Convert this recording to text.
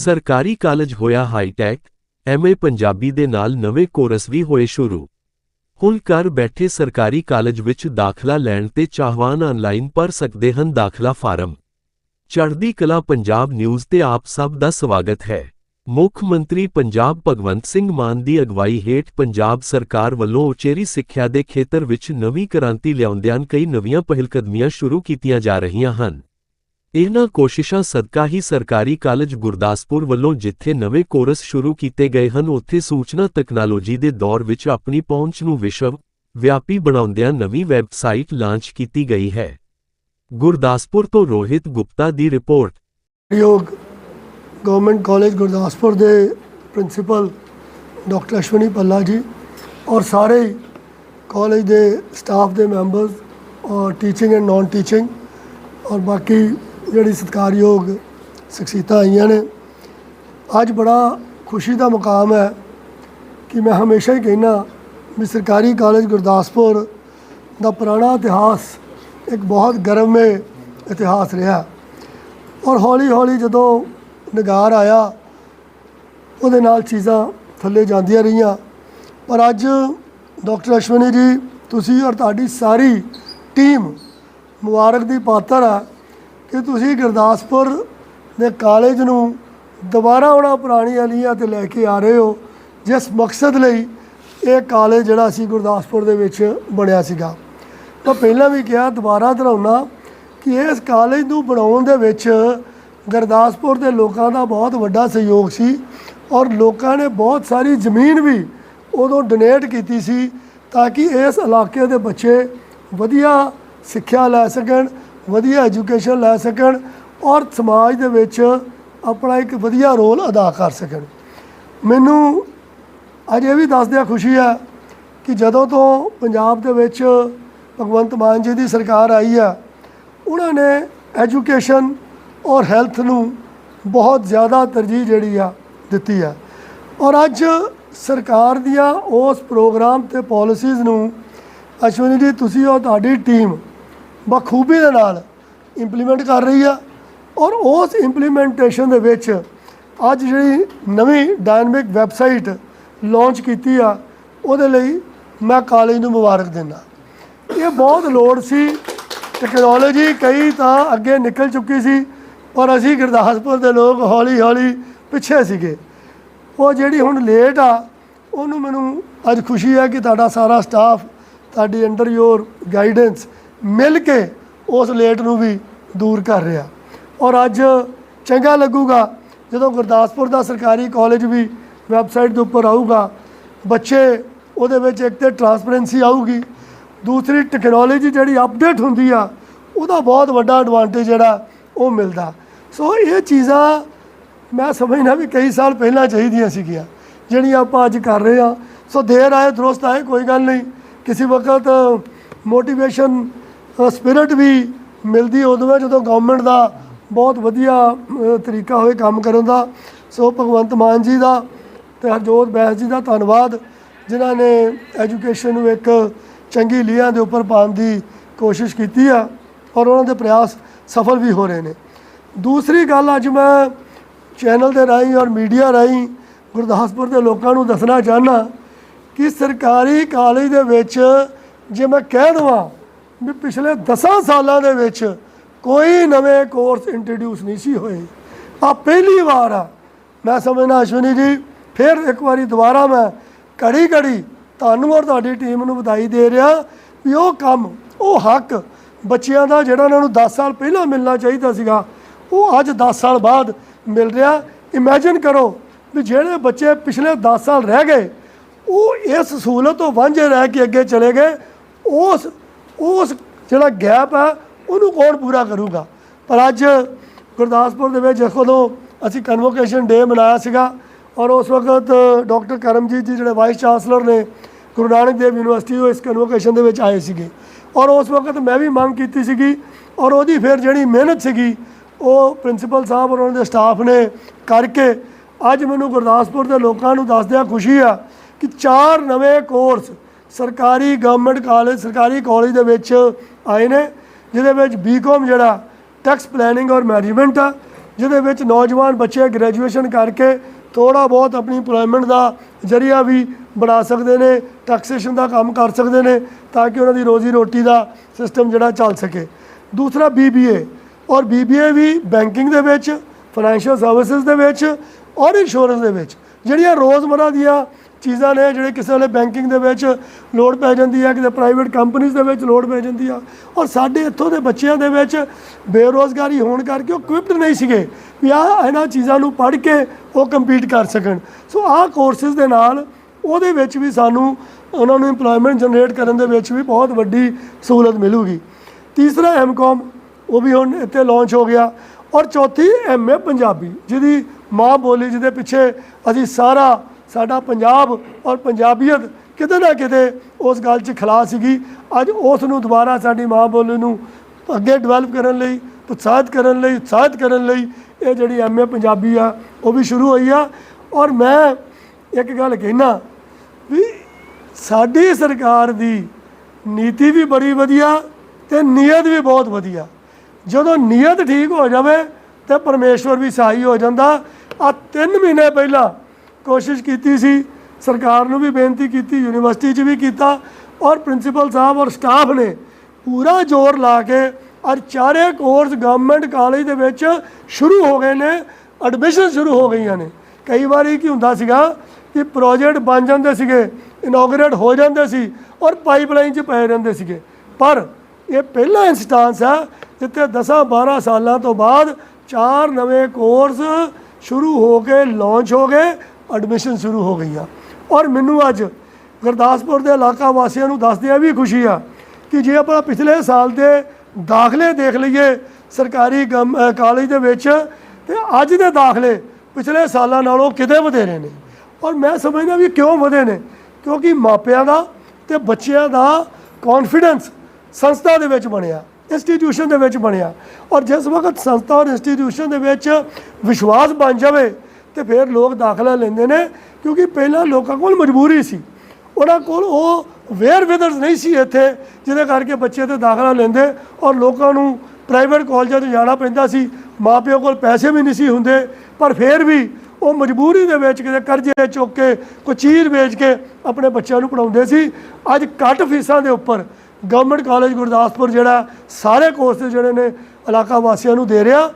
ਸਰਕਾਰੀ ਕਾਲਜ ਹੋਇਆ high-tech, MA Punjabi ਦੇ ਨਾਲ ਨਵੇਂ ਕੋਰਸ ਵੀ ਹੋਏ ਸ਼ੁਰੂ। ਹੁਣ ਘਰ ਬੈਠੇ ਸਰਕਾਰੀ ਕਾਲਜ ਵਿੱਚ ਦਾਖਲਾ ਲੈਣ ਤੇ ਚਾਹਵਾਨ ਆਨਲਾਈਨ ਭਰ ਸਕਦੇ ਹਨ ਦਾਖਲਾ ਫਾਰਮ। ਚੜ੍ਹਦੀ ਕਲਾ ਪੰਜਾਬ ਨਿਊਜ਼ ਤੇ ਆਪ ਸਭ ਦਾ ਸਵਾਗਤ ਹੈ। ਮੁੱਖ ਮੰਤਰੀ ਪੰਜਾਬ ਭਗਵੰਤ ਸਿੰਘ ਮਾਨ ਦੀ ਅਗਵਾਈ ਹੇਠ ਪੰਜਾਬ ਸਰਕਾਰ ਵੱਲੋਂ ਉਚੇਰੀ ਸਿੱਖਿਆ ਦੇ ਖੇਤਰ ਵਿੱਚ ਨਵੀਂ ਕ੍ਰਾਂਤੀ ਲਿਆਉਂਦਿਆਂ ਕਈ ਨਵੀਆਂ ਪਹਿਲਕਦਮੀਆਂ ਸ਼ੁਰੂ ਕੀਤੀਆਂ ਜਾ ਰਹੀਆਂ ਹਨ। ਇਹਨਾਂ ਕੋਸ਼ਿਸ਼ਾਂ ਸਦਕਾ ਹੀ ਸਰਕਾਰੀ ਕਾਲਜ ਗੁਰਦਾਸਪੁਰ ਵੱਲੋਂ ਜਿੱਥੇ ਨਵੇਂ ਕੋਰਸ ਸ਼ੁਰੂ ਕੀਤੇ ਗਏ ਹਨ, ਉੱਥੇ ਸੂਚਨਾ ਤਕਨਾਲੋਜੀ ਦੇ ਦੌਰ ਵਿੱਚ ਆਪਣੀ ਪਹੁੰਚ ਨੂੰ ਵਿਸ਼ਵ ਵਿਆਪੀ ਬਣਾਉਂਦਿਆਂ ਨਵੀਂ ਵੈਬਸਾਈਟ ਲਾਂਚ ਕੀਤੀ ਗਈ ਹੈ। ਗੁਰਦਾਸਪੁਰ ਤੋਂ ਰੋਹਿਤ ਗੁਪਤਾ ਦੀ ਰਿਪੋਰਟ। ਯੋਗ ਗਵਰਨਮੈਂਟ ਕਾਲਜ ਗੁਰਦਾਸਪੁਰ ਦੇ ਪ੍ਰਿੰਸੀਪਲ ਡਾਕਟਰ ਅਸ਼ਵਨੀ ਪੱਲਾ ਜੀ ਔਰ ਸਾਰੇ ਕਾਲਜ ਦੇ ਸਟਾਫ ਦੇ ਮੈਂਬਰਸ ਔਰ ਟੀਚਿੰਗ ਐਂਡ ਨਾਨ ਟੀਚਿੰਗ ਔਰ ਬਾਕੀ ਜਿਹੜੀ ਸਤਿਕਾਰਯੋਗ ਸ਼ਖਸੀਅਤਾਂ ਆਈਆਂ ਨੇ, ਅੱਜ ਬੜਾ ਖੁਸ਼ੀ ਦਾ ਮੁਕਾਮ ਹੈ ਕਿ ਮੈਂ ਹਮੇਸ਼ਾ ਹੀ ਕਹਿਣਾ ਵੀ ਸਰਕਾਰੀ ਕਾਲਜ ਗੁਰਦਾਸਪੁਰ ਦਾ ਪੁਰਾਣਾ ਇਤਿਹਾਸ ਇੱਕ ਬਹੁਤ ਗਰਮੇ ਇਤਿਹਾਸ ਰਿਹਾ। ਔਰ ਹੌਲੀ ਹੌਲੀ ਜਦੋਂ ਨਗਾਰ ਆਇਆ, ਉਹਦੇ ਨਾਲ ਚੀਜ਼ਾਂ ਥੱਲੇ ਜਾਂਦੀਆਂ ਰਹੀਆਂ। ਪਰ ਅੱਜ ਡਾਕਟਰ ਅਸ਼ਵਨੀ ਜੀ, ਤੁਸੀਂ ਔਰ ਤੁਹਾਡੀ ਸਾਰੀ ਟੀਮ ਮੁਬਾਰਕ ਦੀ ਪਾਤਰ ਆ। ਕਿ ਤੁਸੀਂ ਗੁਰਦਾਸਪੁਰ ਦੇ ਕਾਲਜ ਨੂੰ ਦੁਬਾਰਾ ਉਹਨਾਂ ਪੁਰਾਣੀ ਅਲੀਆਂ ਤੇ ਲੈ ਕੇ ਆ ਰਹੇ ਹੋ, ਜਿਸ ਮਕਸਦ ਲਈ ਇਹ ਕਾਲਜ ਜਿਹੜਾ ਸੀ ਗੁਰਦਾਸਪੁਰ ਦੇ ਵਿੱਚ ਬਣਿਆ ਸੀਗਾ। ਤਾਂ ਪਹਿਲਾਂ ਵੀ ਕਿਹਾ, ਦੁਬਾਰਾ ਦੁਹਰਾਉਣਾ ਕਿ ਇਸ ਕਾਲਜ ਨੂੰ ਬਣਾਉਣ ਦੇ ਵਿੱਚ ਗੁਰਦਾਸਪੁਰ ਦੇ ਲੋਕਾਂ ਦਾ ਬਹੁਤ ਵੱਡਾ ਸਹਿਯੋਗ ਸੀ ਔਰ ਲੋਕਾਂ ਨੇ ਬਹੁਤ ਸਾਰੀ ਜ਼ਮੀਨ ਵੀ ਉਦੋਂ ਡੋਨੇਟ ਕੀਤੀ ਸੀ ਤਾਂ ਕਿ ਇਸ ਇਲਾਕੇ ਦੇ ਬੱਚੇ ਵਧੀਆ ਸਿੱਖਿਆ ਲੈ ਸਕਣ ਵਧੀਆ ਐਜੂਕੇਸ਼ਨ ਲੈ ਸਕਣ ਔਰ ਸਮਾਜ ਦੇ ਵਿੱਚ ਆਪਣਾ ਇੱਕ ਵਧੀਆ ਰੋਲ ਅਦਾ ਕਰ ਸਕਣ। ਮੈਨੂੰ ਅੱਜ ਇਹ ਵੀ ਦੱਸਦਿਆਂ ਖੁਸ਼ੀ ਹੈ ਕਿ ਜਦੋਂ ਤੋਂ ਪੰਜਾਬ ਦੇ ਵਿੱਚ ਭਗਵੰਤ ਮਾਨ ਜੀ ਦੀ ਸਰਕਾਰ ਆਈ ਹੈ, ਉਹਨਾਂ ਨੇ ਐਜੂਕੇਸ਼ਨ ਔਰ ਹੈਲਥ ਨੂੰ ਬਹੁਤ ਜ਼ਿਆਦਾ ਤਰਜੀਹ ਜਿਹੜੀ ਆ ਦਿੱਤੀ ਆ ਔਰ ਅੱਜ ਸਰਕਾਰ ਦੀਆਂ ਉਸ ਪ੍ਰੋਗਰਾਮ ਤੇ ਪਾਲਿਸੀਜ਼ ਨੂੰ ਅਸ਼ਵਨੀ ਜੀ, ਤੁਸੀਂ ਔਰ ਤੁਹਾਡੀ ਟੀਮ ਬਖੂਬੀ ਦੇ ਨਾਲ ਇੰਪਲੀਮੈਂਟ ਕਰ ਰਹੀ ਆ ਔਰ ਉਸ ਇੰਪਲੀਮੈਂਟੇਸ਼ਨ ਦੇ ਵਿੱਚ ਅੱਜ ਜਿਹੜੀ ਨਵੀਂ ਡਾਇਨਾਮਿਕ ਵੈਬਸਾਈਟ ਲਾਂਚ ਕੀਤੀ ਆ, ਉਹਦੇ ਲਈ ਮੈਂ ਕਾਲਜ ਨੂੰ ਮੁਬਾਰਕ ਦਿੰਦਾ। ਇਹ ਬਹੁਤ ਲੋੜ ਸੀ। ਟੈਕਨੋਲੋਜੀ ਕਈ ਤਾਂ ਅੱਗੇ ਨਿਕਲ ਚੁੱਕੀ ਸੀ, ਪਰ ਅਸੀਂ ਗੁਰਦਾਸਪੁਰ ਦੇ ਲੋਕ ਹੌਲੀ ਹੌਲੀ ਪਿੱਛੇ ਸੀਗੇ। ਉਹ ਜਿਹੜੀ ਹੁਣ ਲੇਟ ਆ, ਉਹਨੂੰ ਮੈਨੂੰ ਅੱਜ ਖੁਸ਼ੀ ਹੈ ਕਿ ਤੁਹਾਡਾ ਸਾਰਾ ਸਟਾਫ ਤੁਹਾਡੀ ਅੰਡਰ ਯੋਰ ਗਾਈਡੈਂਸ ਮਿਲ ਕੇ ਉਸ ਲੇਟ ਨੂੰ ਵੀ ਦੂਰ ਕਰ ਰਿਹਾ। ਔਰ ਅੱਜ ਚੰਗਾ ਲੱਗੂਗਾ ਜਦੋਂ ਗੁਰਦਾਸਪੁਰ ਦਾ ਸਰਕਾਰੀ ਕਾਲਜ ਵੀ ਵੈਬਸਾਈਟ ਦੇ ਉੱਪਰ ਆਊਗਾ। ਬੱਚੇ ਉਹਦੇ ਵਿੱਚ ਇੱਕ ਤੇ ਟਰਾਂਸਪੇਰੈਂਸੀ ਆਊਗੀ, ਦੂਸਰੀ ਟੈਕਨੋਲੋਜੀ ਜਿਹੜੀ ਅਪਡੇਟ ਹੁੰਦੀ ਆ, ਉਹਦਾ ਬਹੁਤ ਵੱਡਾ ਐਡਵਾਂਟੇਜ ਜਿਹੜਾ ਉਹ ਮਿਲਦਾ। ਸੋ ਇਹ ਚੀਜ਼ਾਂ ਮੈਂ ਸਮਝਣਾ ਵੀ ਕਈ ਸਾਲ ਪਹਿਲਾਂ ਚਾਹੀਦੀਆਂ ਸੀਗੀਆਂ, ਜਿਹੜੀਆਂ ਆਪਾਂ ਅੱਜ ਕਰ ਰਹੇ ਆ ਸੋ ਦੇਰ ਆਏ, ਦਰੁਸਤ ਆਏ, ਕੋਈ ਗੱਲ ਨਹੀਂ। ਕਿਸੇ ਵਕਤ ਮੋਟੀਵੇਸ਼ਨ ਸਪਿਰਿਟ ਵੀ ਮਿਲਦੀ ਉਦੋਂ ਹੈ ਜਦੋਂ ਗਵਰਨਮੈਂਟ ਦਾ ਬਹੁਤ ਵਧੀਆ ਤਰੀਕਾ ਹੋਵੇ ਕੰਮ ਕਰਨ ਦਾ। ਸੋ ਭਗਵੰਤ ਮਾਨ ਜੀ ਦਾ ਤੇ ਹਰਜੋਤ ਬੈਂਸ ਜੀ ਦਾ ਧੰਨਵਾਦ, ਜਿਨ੍ਹਾਂ ਨੇ ਐਜੂਕੇਸ਼ਨ ਨੂੰ ਇੱਕ ਚੰਗੀ ਲੀਹਾਂ ਦੇ ਉੱਪਰ ਪਾਉਣ ਦੀ ਕੋਸ਼ਿਸ਼ ਕੀਤੀ ਆ ਔਰ ਉਹਨਾਂ ਦੇ ਪ੍ਰਯਾਸ ਸਫਲ ਵੀ ਹੋ ਰਹੇ ਨੇ। ਦੂਸਰੀ ਗੱਲ ਅੱਜ ਮੈਂ ਚੈਨਲ ਦੇ ਰਾਹੀਂ ਔਰ ਮੀਡੀਆ ਰਾਹੀਂ ਗੁਰਦਾਸਪੁਰ ਦੇ ਲੋਕਾਂ ਨੂੰ ਦੱਸਣਾ ਚਾਹਨਾ ਕਿ ਸਰਕਾਰੀ ਕਾਲਜ ਦੇ ਵਿੱਚ ਜੇ ਮੈਂ ਕਹਿ ਦਵਾਂ ਵੀ ਪਿਛਲੇ 10 ਸਾਲਾਂ ਦੇ ਵਿੱਚ ਕੋਈ ਨਵੇਂ ਕੋਰਸ ਇੰਟਰੋਡਿਊਸ ਨਹੀਂ ਸੀ ਹੋਏ। ਆ ਪਹਿਲੀ ਵਾਰ ਆ। ਮੈਂ ਸਮਝਣਾ ਅਸ਼ਵਨੀ ਜੀ, ਫਿਰ ਇੱਕ ਵਾਰੀ ਦੁਬਾਰਾ ਮੈਂ ਘੜੀ ਘੜੀ ਤੁਹਾਨੂੰ ਔਰ ਤੁਹਾਡੀ ਟੀਮ ਨੂੰ ਵਧਾਈ ਦੇ ਰਿਹਾ ਵੀ ਉਹ ਕੰਮ, ਉਹ ਹੱਕ ਬੱਚਿਆਂ ਦਾ ਜਿਹੜਾ ਉਹਨਾਂ ਨੂੰ 10 ਸਾਲ ਪਹਿਲਾਂ ਮਿਲਣਾ ਚਾਹੀਦਾ ਸੀਗਾ, ਉਹ ਅੱਜ 10 ਸਾਲ ਬਾਅਦ ਮਿਲ ਰਿਹਾ। ਇਮੇਜਿਨ ਕਰੋ ਵੀ ਜਿਹੜੇ ਬੱਚੇ ਪਿਛਲੇ 10 ਸਾਲ ਰਹਿ ਗਏ, ਉਹ ਇਸ ਸਹੂਲਤ ਤੋਂ ਵਾਂਝੇ ਰਹਿ ਕੇ ਅੱਗੇ ਚਲੇ ਗਏ, ਉਸ ਉਸ ਜਿਹੜਾ ਗੈਪ ਹੈ ਉਹਨੂੰ ਕੌਣ ਪੂਰਾ ਕਰੂਗਾ? ਪਰ ਅੱਜ ਗੁਰਦਾਸਪੁਰ ਦੇ ਵਿੱਚ ਜਦੋਂ ਅਸੀਂ ਕਨਵੋਕੇਸ਼ਨ ਡੇ ਮਨਾਇਆ ਸੀਗਾ ਔਰ ਉਸ ਵਕਤ ਡਾਕਟਰ ਕਰਮਜੀਤ ਜੀ ਜਿਹੜੇ ਵਾਈਸ ਚਾਂਸਲਰ ਨੇ, ਗੁਰੂ ਨਾਨਕ ਦੇਵ ਯੂਨੀਵਰਸਿਟੀ ਉਹ ਇਸ ਕਨਵੋਕੇਸ਼ਨ ਦੇ ਵਿੱਚ ਆਏ ਸੀਗੇ। ਔਰ ਉਸ ਵਕਤ ਮੈਂ ਵੀ ਮੰਗ ਕੀਤੀ ਸੀਗੀ ਔਰ ਉਹਦੀ ਫਿਰ ਜਿਹੜੀ ਮਿਹਨਤ ਸੀਗੀ, ਉਹ ਪ੍ਰਿੰਸੀਪਲ ਸਾਹਿਬ ਔਰ ਉਹਨਾਂ ਦੇ ਸਟਾਫ ਨੇ ਕਰਕੇ ਅੱਜ ਮੈਨੂੰ ਗੁਰਦਾਸਪੁਰ ਦੇ ਲੋਕਾਂ ਨੂੰ ਦੱਸਦਿਆਂ ਖੁਸ਼ੀ ਆ ਕਿ ਚਾਰ ਨਵੇਂ ਕੋਰਸ ਸਰਕਾਰੀ ਗਵਰਨਮੈਂਟ ਕਾਲਜ ਸਰਕਾਰੀ ਕਾਲਜ ਦੇ ਵਿੱਚ ਆਏ ਨੇ, ਜਿਹਦੇ ਵਿੱਚ ਬੀਕਾਮ ਜਿਹੜਾ ਟੈਕਸ ਪਲੈਨਿੰਗ ਔਰ ਮੈਨੇਜਮੈਂਟ ਆ, ਜਿਹਦੇ ਵਿੱਚ ਨੌਜਵਾਨ ਬੱਚੇ ਗ੍ਰੈਜੂਏਸ਼ਨ ਕਰਕੇ ਥੋੜਾ ਬਹੁਤ ਆਪਣੀ ਇੰਪਲੋਇਮੈਂਟ ਦਾ ਜ਼ਰੀਆ ਵੀ ਬਣਾ ਸਕਦੇ ਨੇ ਟੈਕਸੇਸ਼ਨ ਦਾ ਕੰਮ ਕਰ ਸਕਦੇ ਨੇ, ਤਾਂ ਕਿ ਉਹਨਾਂ ਦੀ ਰੋਜ਼ੀ ਰੋਟੀ ਦਾ ਸਿਸਟਮ ਜਿਹੜਾ ਚੱਲ ਸਕੇ। ਦੂਸਰਾ BBA ਔਰ BBA ਵੀ ਬੈਂਕਿੰਗ ਦੇ ਵਿੱਚ ਫਾਈਨੈਂਸ਼ੀਅਲ ਸਰਵਿਸਿਜ਼ ਦੇ ਵਿੱਚ ਔਰ ਇੰਸ਼ੋਰੈਂਸ ਦੇ ਵਿੱਚ, ਜਿਹੜੀਆਂ ਰੋਜ਼ਮਰਾ ਦੀਆਂ ਚੀਜ਼ਾਂ ਨੇ ਜਿਹੜੇ ਕਿਸੇ ਵੇਲੇ ਬੈਂਕਿੰਗ ਦੇ ਵਿੱਚ ਲੋਡ ਪੈ ਜਾਂਦੀ ਹੈ ਕਿਸੇ ਪ੍ਰਾਈਵੇਟ ਕੰਪਨੀਆਂ ਦੇ ਵਿੱਚ ਲੋਡ ਪੈ ਜਾਂਦੀ ਆ। ਔਰ ਸਾਡੇ ਇੱਥੋਂ ਦੇ ਬੱਚਿਆਂ ਦੇ ਵਿੱਚ ਬੇਰੋਜ਼ਗਾਰੀ ਹੋਣ ਕਰਕੇ ਉਹ equipped ਨਹੀਂ ਸੀਗੇ ਵੀ ਆ ਇਹਨਾਂ ਚੀਜ਼ਾਂ ਨੂੰ ਪੜ੍ਹ ਕੇ ਉਹ ਕੰਪੀਟ ਕਰ ਸਕਣ। ਸੋ ਆਹ ਕੋਰਸਿਸ ਦੇ ਨਾਲ ਉਹਦੇ ਵਿੱਚ ਵੀ ਸਾਨੂੰ ਉਹਨਾਂ ਨੂੰ EMPLOYMENT ਜਨਰੇਟ ਕਰਨ ਦੇ ਵਿੱਚ ਵੀ ਬਹੁਤ ਵੱਡੀ ਸਹੂਲਤ ਮਿਲੂਗੀ। ਤੀਸਰਾ ਐਮਕਾਮ ਉਹ ਵੀ ਹੁਣ ਇੱਥੇ ਲਾਂਚ ਹੋ ਗਿਆ। ਔਰ ਚੌਥੀ ਐਮਏ ਪੰਜਾਬੀ, ਜਿਹਦੀ ਮਾਂ ਬੋਲੀ ਜਿਹਦੇ ਪਿੱਛੇ ਅਸੀਂ ਸਾਰਾ ਸਾਡਾ ਪੰਜਾਬ ਔਰ ਪੰਜਾਬੀਅਤ ਕਿਤੇ ਨਾ ਕਿਤੇ ਉਸ ਗੱਲ 'ਚ ਖਲਾ ਸੀਗੀ। ਅੱਜ ਉਸ ਨੂੰ ਦੁਬਾਰਾ ਸਾਡੀ ਮਾਂ ਬੋਲੀ ਨੂੰ ਅੱਗੇ ਡਿਵੈਲਪ ਕਰਨ ਲਈ, ਉਤਸ਼ਾਹਿਤ ਕਰਨ ਲਈ, ਉਤਸ਼ਾਹਿਤ ਕਰਨ ਲਈ ਇਹ ਜਿਹੜੀ ਐਮਏ ਪੰਜਾਬੀ ਆ, ਉਹ ਵੀ ਸ਼ੁਰੂ ਹੋਈ ਆ। ਔਰ ਮੈਂ ਇੱਕ ਗੱਲ ਕਹਿਣਾ ਵੀ ਸਾਡੀ ਸਰਕਾਰ ਦੀ ਨੀਤੀ ਵੀ ਬੜੀ ਵਧੀਆ ਤੇ ਨੀਅਤ ਵੀ ਬਹੁਤ ਵਧੀਆ। ਜਦੋਂ ਨੀਅਤ ਠੀਕ ਹੋ ਜਾਵੇ ਤੇ ਪਰਮੇਸ਼ਵਰ ਵੀ ਸਹਾਈ ਹੋ ਜਾਂਦਾ। ਆ 3 ਮਹੀਨੇ ਪਹਿਲਾਂ ਕੋਸ਼ਿਸ਼ ਕੀਤੀ ਸੀ, ਸਰਕਾਰ ਨੂੰ ਵੀ ਬੇਨਤੀ ਕੀਤੀ, ਯੂਨੀਵਰਸਿਟੀ 'ਚ ਵੀ ਕੀਤਾ ਔਰ ਪ੍ਰਿੰਸੀਪਲ ਸਾਹਿਬ ਔਰ ਸਟਾਫ ਨੇ ਪੂਰਾ ਜ਼ੋਰ ਲਾ ਕੇ ਔਰ ਚਾਰੇ ਕੋਰਸ ਗਵਰਨਮੈਂਟ ਕਾਲਜ ਦੇ ਵਿੱਚ ਸ਼ੁਰੂ ਹੋ ਗਏ ਨੇ ਐਡਮਿਸ਼ਨ ਸ਼ੁਰੂ ਹੋ ਗਈਆਂ ਨੇ। ਕਈ ਵਾਰੀ ਕੀ ਹੁੰਦਾ ਸੀਗਾ ਕਿ ਪ੍ਰੋਜੈਕਟ ਬਣ ਜਾਂਦੇ ਸੀਗੇ ਇਨੋਗਰੇਟ ਹੋ ਜਾਂਦੇ ਸੀ ਔਰ ਪਾਈਪਲਾਈਨ 'ਚ ਪਏ ਰਹਿੰਦੇ ਸੀਗੇ। ਪਰ ਇਹ ਪਹਿਲਾ ਇੰਸਟੈਂਸ ਹੈ ਜਿੱਥੇ 10 12 ਸਾਲਾਂ ਤੋਂ ਬਾਅਦ ਚਾਰ ਨਵੇਂ ਕੋਰਸ ਸ਼ੁਰੂ ਹੋ ਕੇ ਲਾਂਚ ਹੋ ਗਏ ਐਡਮਿਸ਼ਨ ਸ਼ੁਰੂ ਹੋ ਗਈ ਆ। ਔਰ ਮੈਨੂੰ ਅੱਜ ਗੁਰਦਾਸਪੁਰ ਦੇ ਇਲਾਕਾ ਵਾਸੀਆਂ ਨੂੰ ਦੱਸਦਿਆਂ ਵੀ ਖੁਸ਼ੀ ਆ ਕਿ ਜੇ ਆਪਾਂ ਪਿਛਲੇ ਸਾਲ ਦੇ ਦਾਖਲੇ ਦੇਖ ਲਈਏ ਸਰਕਾਰੀ ਗਮ- ਕਾਲਜ ਦੇ ਵਿੱਚ, ਤੇ ਅੱਜ ਦੇ ਦਾਖਲੇ ਪਿਛਲੇ ਸਾਲਾਂ ਨਾਲੋਂ ਕਿਤੇ ਵਧੇਰੇ ਨੇ। ਔਰ ਮੈਂ ਸਮਝਦਾ ਵੀ ਕਿਉਂ ਵਧੇ ਨੇ? ਕਿਉਂਕਿ ਮਾਪਿਆਂ ਦਾ ਤੇ ਬੱਚਿਆਂ ਦਾ ਕੌਨਫੀਡੈਂਸ ਸੰਸਥਾ ਦੇ ਵਿੱਚ ਬਣਿਆ ਇੰਸਟੀਟਿਊਸ਼ਨ ਦੇ ਵਿੱਚ ਬਣਿਆ। ਔਰ ਜਿਸ ਵਕਤ ਸੰਸਥਾ ਔਰ ਇੰਸਟੀਟਿਊਸ਼ਨ ਦੇ ਵਿੱਚ ਵਿਸ਼ਵਾਸ ਬਣ ਜਾਵੇ ਤੇ ਫਿਰ ਲੋਕ ਦਾਖਲਾ ਲੈਂਦੇ ਨੇ, ਕਿਉਂਕਿ ਪਹਿਲਾਂ ਲੋਕਾਂ ਕੋਲ ਮਜਬੂਰੀ ਸੀ। ਉਹਨਾਂ ਕੋਲ ਉਹ ਵੇਅਰ ਵਿਦਰਸ ਨਹੀਂ ਸੀ ਇੱਥੇ, ਜਿਹਦੇ ਕਰਕੇ ਬੱਚੇ ਤੇ ਦਾਖਲਾ ਲੈਂਦੇ ਔਰ ਲੋਕਾਂ ਨੂੰ ਪ੍ਰਾਈਵੇਟ ਕਾਲਜਾਂ 'ਚ ਜਾਣਾ ਪੈਂਦਾ ਸੀ। ਮਾਪਿਓ ਕੋਲ ਪੈਸੇ ਵੀ ਨਹੀਂ ਸੀ ਹੁੰਦੇ, ਪਰ ਫਿਰ ਵੀ ਉਹ ਮਜਬੂਰੀ ਦੇ ਵਿੱਚ ਕਿਤੇ ਕਰਜ਼ੇ ਚੁੱਕ ਕੇ, ਕੋਈ ਚੀਰ ਵੇਚ ਕੇ ਆਪਣੇ ਬੱਚਿਆਂ ਨੂੰ ਪੜਾਉਂਦੇ ਸੀ। ਅੱਜ ਘੱਟ ਫੀਸਾਂ ਦੇ ਉੱਪਰ ਗਵਰਨਮੈਂਟ ਕਾਲਜ ਗੁਰਦਾਸਪੁਰ ਜਿਹੜਾ, ਸਾਰੇ ਕੋਰਸ ਜਿਹੜੇ ਨੇ ਇਲਾਕਾ ਵਾਸੀਆਂ ਨੂੰ ਦੇ ਰਿਹਾ।